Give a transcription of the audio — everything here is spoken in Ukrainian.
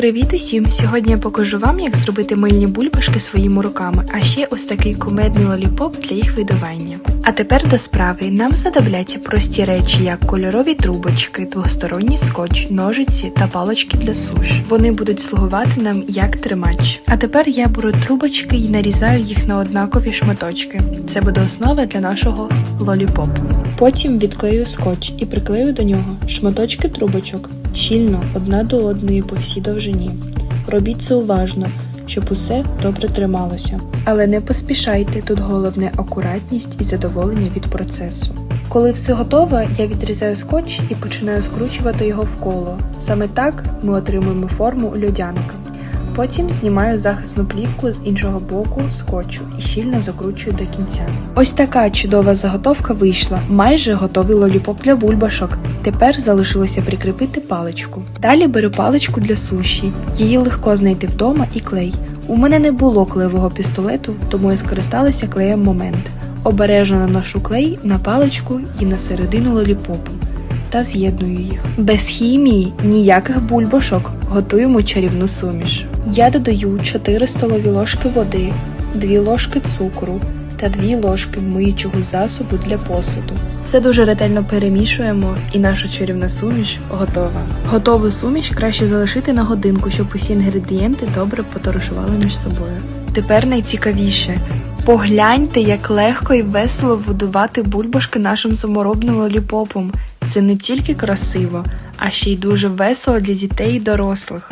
Привіт усім! Сьогодні я покажу вам, як зробити мильні бульбашки своїми руками, а ще ось такий кумедний лоліпоп для їх видування. А тепер до справи. Нам знадобляться прості речі, як кольорові трубочки, двосторонній скотч, ножиці та палочки для суш. Вони будуть слугувати нам як тримач. А тепер я беру трубочки і нарізаю їх на однакові шматочки. Це буде основа для нашого лоліпопу. Потім відклею скотч і приклею до нього шматочки трубочок щільно одна до одної по всій довжині. Робіть це уважно, щоб усе добре трималося. Але не поспішайте, тут головне акуратність і задоволення від процесу. Коли все готово, я відрізаю скотч і починаю скручувати його в коло. Саме так ми отримуємо форму льодяника. Потім знімаю захисну плівку з іншого боку скотчу і щільно закручую до кінця. Ось така чудова заготовка вийшла, майже готовий лоліпоп для бульбашок. Тепер залишилося прикріпити паличку. Далі беру паличку для суші. Її легко знайти вдома і клей. У мене не було клеєвого пістолету, тому я скористалася клеєм момент. Обережно наношу клей на паличку і на середину лоліпопу та з'єдную їх. Без хімії ніяких бульбашок. Готуємо чарівну суміш. Я додаю 4 столові ложки води, 2 ложки цукру та 2 ложки миючого засобу для посуду. Все дуже ретельно перемішуємо, і наша чарівна суміш готова. Готову суміш краще залишити на годинку, щоб усі інгредієнти добре подорожували між собою. Тепер найцікавіше. Погляньте, як легко і весело будувати бульбашки нашим саморобним лоліпопом. Це не тільки красиво, а ще й дуже весело для дітей і дорослих.